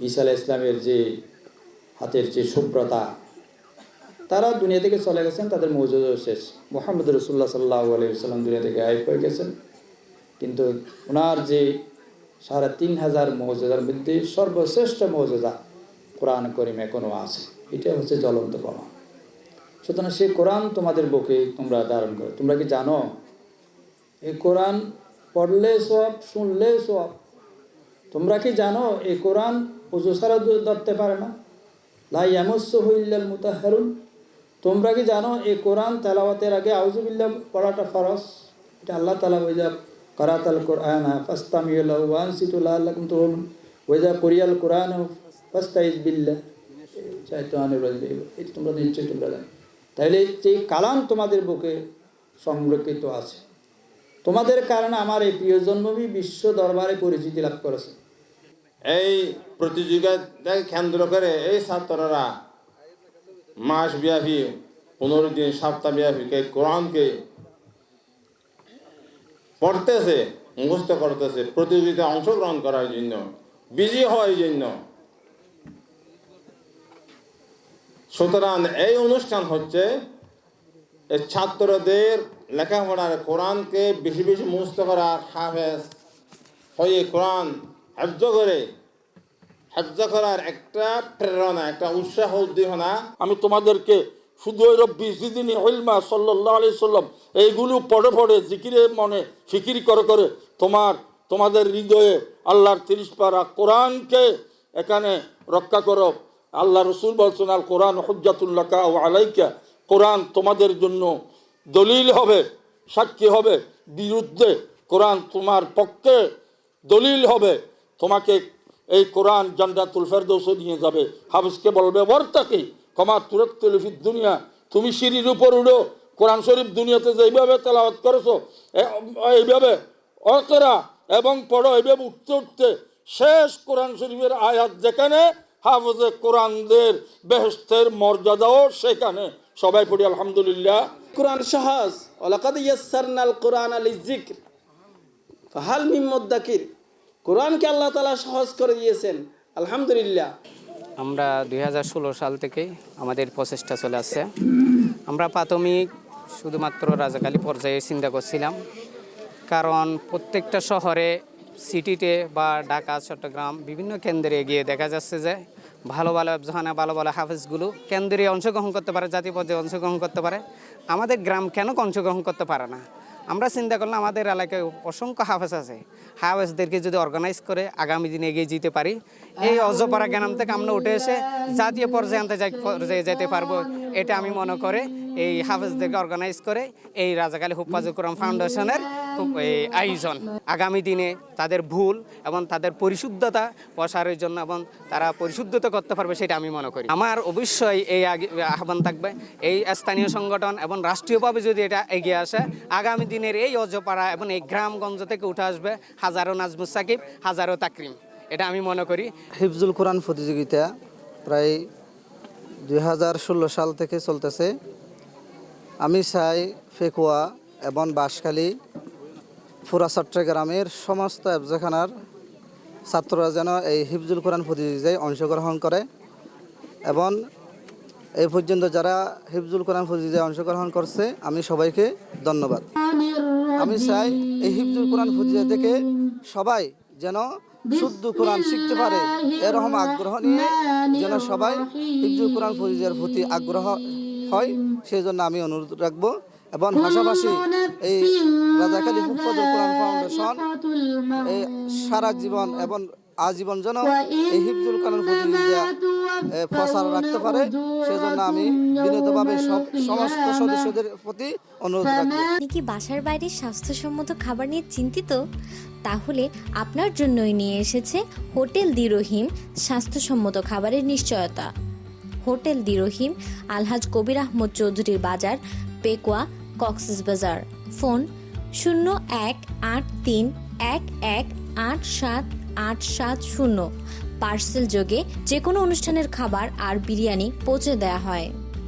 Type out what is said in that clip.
আলাহ ইসলামের যে হাতের যে শুভ্রতা তারা দুনিয়া থেকে চলে গেছেন, তাদের মৌজুদও শেষ। মোহাম্মদ রসুল্লাহ সাল্লাহ আলাইসাল্লাম দুনিয়া থেকে গায়েব হয়ে গেছেন। কিন্তু ওনার যে সাড়ে তিন হাজার মৌজাদার মধ্যে সর্বশ্রেষ্ঠ মৌজাদা কোরআন করিম এখনও আছে। এটা হচ্ছে জ্বলন্ত প্রমাণ। সুতরাং সেই কোরআন তোমাদের বুকে তোমরা ধারণ করো। তোমরা কি জানো, এই কোরআন পড়লে সব শুনলে সব তোমরা কি জানো, এই কোরআন উজু ছাড়া দু- ধরতে পারে না। লাই এমস্য হইল্লাল মুতাহারুন। তোমরা কি জানো এই কোরআন তেলাওয়াতের আগে আউজুবিল্লা পড়াটা ফরস এটা আল্লাহ তালা ওইজা করাত আল কোরআন ফাস্তামিউল্লাহ ওয়ানসিতুল্লাহ আল্লাহ তো ওইজা কোরিয়াল কোরআন ফাস্তাইজ বিল্লা চাইতানুর এটা তোমরা নিশ্চয়ই তোমরা জানো। তাইলে যে কালাম তোমাদের বুকে সংরক্ষিত আছে, তোমাদের কারণে আমার এই প্রিয় জন্মভূমি বিশ্ব দরবারে পরিচিতি লাভ করেছে। এই প্রতিযোগিতাকে কেন্দ্র করে এই ছাত্ররা মাস ব্যাপী পনেরো দিন, সপ্তাহ ব্যাপী এই কোরআনকে পড়তেছে, মুখস্থ করতেছে, প্রতিযোগিতায় অংশগ্রহণ করার জন্য বিজি হওয়ার জন্য। সুতরাং এই অনুষ্ঠান হচ্ছে ছাত্রদের লেখাপড়ার কোরআনকে বেশি বেশি মুখস্থ করার হাফেজ হয়ে কোরআন হাফজ করে। হাফজ করার একটা প্রেরণা, একটা উৎসাহ উদ্দীপনা। আমি তোমাদেরকে শুধু ওই রব্বি জিদিনী হইলমা সাল্লাহ আলি সাল্লাম এইগুলো পড়ে পড়ে জিকিরে মনে ফিকির করে করে তোমার, তোমাদের হৃদয়ে আল্লাহর তিরিশ পারা কোরআনকে এখানে রক্ষা করো। আল্লাহ রসুল বলছেন, আল কোরআন হজ্জাতুল্লাহ ও আলাইকা। কোরআন তোমাদের জন্য দলিল হবে, সাক্ষী হবে, বিরুদ্ধে। কোরআন তোমার পক্ষে দলিল হবে। তোমাকে এই কোরআন জান্নাতুল ফেরদৌসে নিয়ে যাবে। হাফিজকে বলবে বর্তাকি কমা তুরত তলিফির দুনিয়া। তুমি সিঁড়ির উপর উড়ো কোরআন শরীফ দুনিয়াতে যেইভাবে তেলাওয়াত করেছ এইভাবে অকরা এবং পড়ো, এইভাবে উঠতে উঠতে শেষ কোরআন শরীফের আয়াত যেখানে, হাফজে কোরআনদের বেহস্তের মর্যাদাও সেখানে। সবাই পড়ি, আলহামদুলিল্লাহ। কোরআন সহজ, ওলাকাদ ইয়াসারনাল কোরআন আলী জিক্র ফাহাল মিম্মদ্দাকির কোরআনকে আল্লাহ তালা সহজ করে দিয়েছেন। আলহামদুলিল্লাহ। আমরা দু হাজার ষোলো সাল থেকে আমাদের প্রচেষ্টা চলে আসছে। আমরা প্রাথমিক শুধুমাত্র রাজাকালী পর্যায়ে চিন্তা করছিলাম। কারণ প্রত্যেকটা শহরে, সিটিতে বা ঢাকা, চট্টগ্রাম বিভিন্ন কেন্দ্রে গিয়ে দেখা যাচ্ছে যে ভালো ভালো যেখানে ভালো ভালো হাফেজগুলো কেন্দ্রে অংশগ্রহণ করতে পারে জাতীয় পর্যায়ে অংশগ্রহণ করতে পারে। আমাদের গ্রাম কেন অংশগ্রহণ করতে পারে না? আমরা চিন্তা করলাম আমাদের এলাকায় অসংখ্য হাফেজ আছে। হাফেজদেরকে যদি অর্গানাইজ করে আগামী দিনে এগিয়ে যেতে পারি, এই অজপাড়া গ্রাম থেকে আমরা উঠে এসে জাতীয় পর্যায়ে আনতে পর্যায়ে যেতে পারব, এটা আমি মনে করে এই হাফেজদেরকে অর্গানাইজ করে এই রাজাকালী হুফাজুল কোরআন ফাউন্ডেশনের আয়োজন। আগামী দিনে তাদের ভুল এবং তাদের পরিশুদ্ধতা প্রসারের জন্য এবং তারা পরিশুদ্ধতা করতে পারবে সেটা আমি মনে করি। আমার অবশ্যই এই আহ্বান থাকবে, এই স্থানীয় সংগঠন এবং রাষ্ট্রীয়ভাবে যদি এটা এগিয়ে আসে, আগামী দিনের এই অজপাড়া এবং এই গ্রামগঞ্জ থেকে উঠে আসবে হাজারো নাজমুস সাকিব, হাজারো তাকরিম। এটা আমি মনে করি। হিফজুল কোরআন প্রতিযোগিতা প্রায় দু হাজার ষোলো সাল থেকে চলতেছে। আমি চাই ফেকুয়া এবং বাঁশখালী ফুরা চট্টগ্রামের সমস্ত অ্যাবজাখানার ছাত্ররা যেন এই হিফজুল কোরআন প্রতিযোগিতায় অংশগ্রহণ করে এবং এই পর্যন্ত যারা হিফজুল কোরআন প্রতিযোগিতায় অংশগ্রহণ করছে, আমি সবাইকে ধন্যবাদ। আমি চাই এই হিফজুল কোরআন প্রতিযোগিতা থেকে সবাই যেন শুদ্ধ কোরআন শিখতে পারে। এরকম আগ্রহ নিয়ে যেন সবাই হিফজুল কোরআন প্রতিযোগিতার প্রতি আগ্রহ হয় সেই জন্য আমি অনুরোধ রাখব। এবং পাশাপাশি এই রাজাকালী ফাউন্ডেশন, এই সারা জীবন এবং আজীবন যেন এই হিফজুল প্রতিযোগিতা প্রচার রাখতে পারে সেজন্য আমি বিনীতভাবে সব সমস্ত সদস্যদের প্রতি অনুরোধ রাখব। আপনি কি বাসার বাইরে স্বাস্থ্যসম্মত খাবার নিয়ে চিন্তিত? তাহলে আপনার জন্যই নিয়ে এসেছে হোটেল দি রহিম স্বাস্থ্যসম্মত খাবারের নিশ্চয়তা। হোটেল দিরহিম আলহাজ কবির আহমদ চৌধুরীর বাজার, পেকুয়া, কক্সিস বাজার। ফোন শূন্য এক আট তিন এক এক আট সাত আট সাত শূন্য। পার্সেল যোগে যে কোনো অনুষ্ঠানের খাবার আর বিরিয়ানি পৌঁছে দেওয়া হয়।